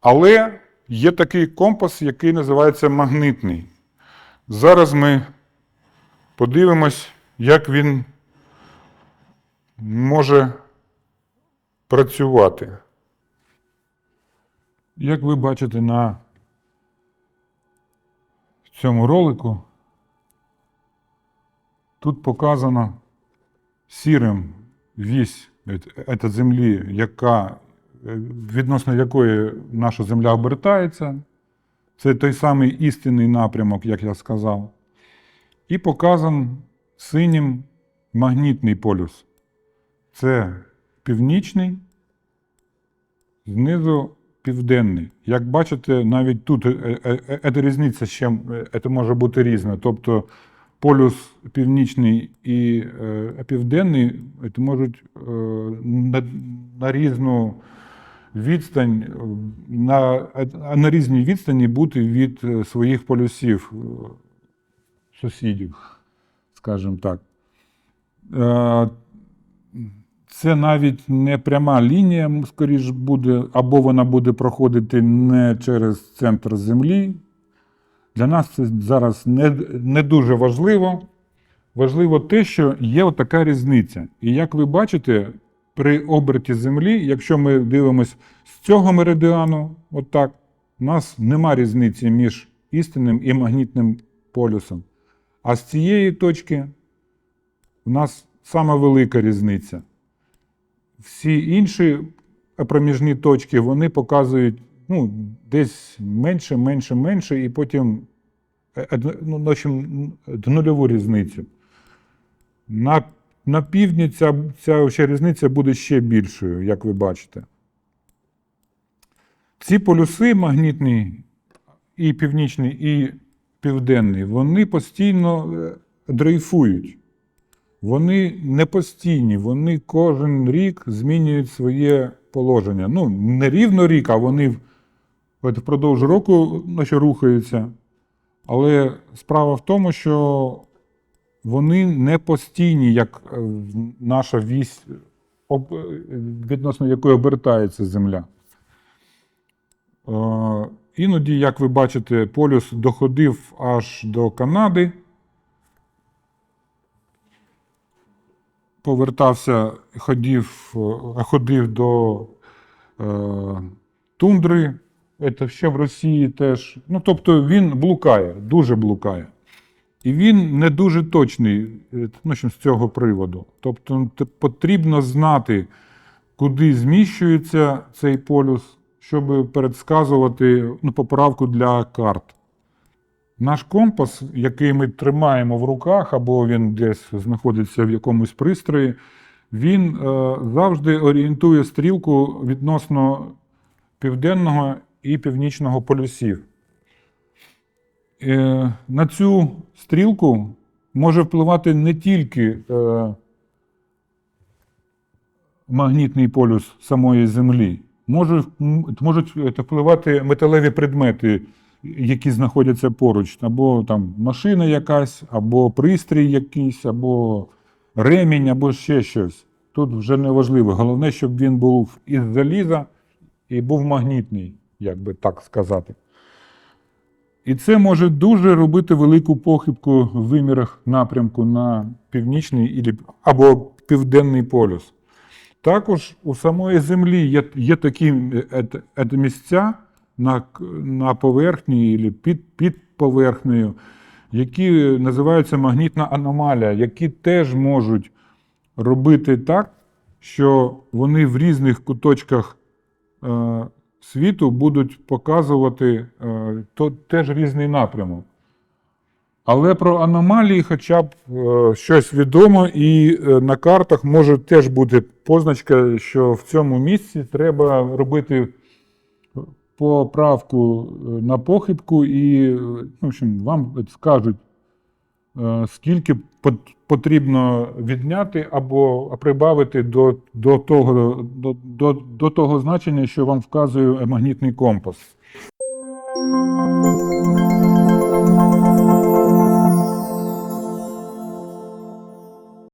Але є такий компас, який називається магнитний. Зараз ми подивимось, як він може працювати. Як ви бачите на цьому ролику, тут показано сірим вісь е, е, землі, яка, е, відносно якої наша земля обертається. Це той самий істинний напрямок, як я сказав. І показан синім магнітний полюс. Це північний, знизу південний. Як бачите, навіть тут е, е, різниця ще може бути різна. Тобто полюс північний і е, південний можуть е, на, різну відстань, на, на різній відстані бути від е, своїх полюсів сусідів, скажімо так. Це навіть не пряма лінія, скоріш буде, або вона буде проходити не через центр Землі. Для нас це зараз не, не дуже важливо. Важливо те, що є така різниця. І як ви бачите, при оберті Землі, якщо ми дивимося з цього меридіану, отак, у нас нема різниці між істинним і магнітним полюсом. А з цієї точки у нас сама велика різниця. Всі інші проміжні точки вони показують ну, десь менше, менше, менше, і потім е, е, ну, в общем, нульову різницю. На, на півдні ця, ця ще різниця буде ще більшою, як ви бачите. Ці полюси магнітний і північний, і південний, вони постійно е, дрейфують. Вони не постійні, вони кожен рік змінюють своє положення. Ну, не рівно рік, а вони в- от впродовж року наче рухаються. Але справа в тому, що вони не постійні, як е, наша вісь, е, відносно якої обертається Земля. Е, Іноді, як ви бачите, полюс доходив аж до Канади. повертався, ходив, ходив до е, тундри, це ще в Росії теж. Ну, тобто він блукає, дуже блукає. І він не дуже точний ну, з цього приводу. Тобто потрібно знати, куди зміщується цей полюс, щоб передсказувати ну, поправку для карт. Наш компас, який ми тримаємо в руках, або він десь знаходиться в якомусь пристрої, він е, завжди орієнтує стрілку відносно південного і північного полюсів. Е, на цю стрілку може впливати не тільки е, магнітний полюс самої Землі, можуть е, впливати металеві предмети, які знаходяться поруч, або там машина якась, або пристрій якийсь, або ремінь, або ще щось. Тут вже не важливо. Головне, щоб він був із заліза і був магнітний, як би так сказати. І це може дуже робити велику похибку в вимірах напрямку на північний або південний полюс. Також у самої Землі є, є такі е, ет- ет- місця на, на поверхні і під, під поверхнею, які називаються магнітна аномалія, які теж можуть робити так, що вони в різних куточках е, світу будуть показувати е, то, теж різний напрямок. Але про аномалії хоча б е, щось відомо, і е, на картах може теж бути позначка, що в цьому місці треба робити поправку на похибку, і в общем, вам скажуть, скільки потрібно відняти або прибавити до до, того до, до, до того значення, що вам вказує магнітний компас.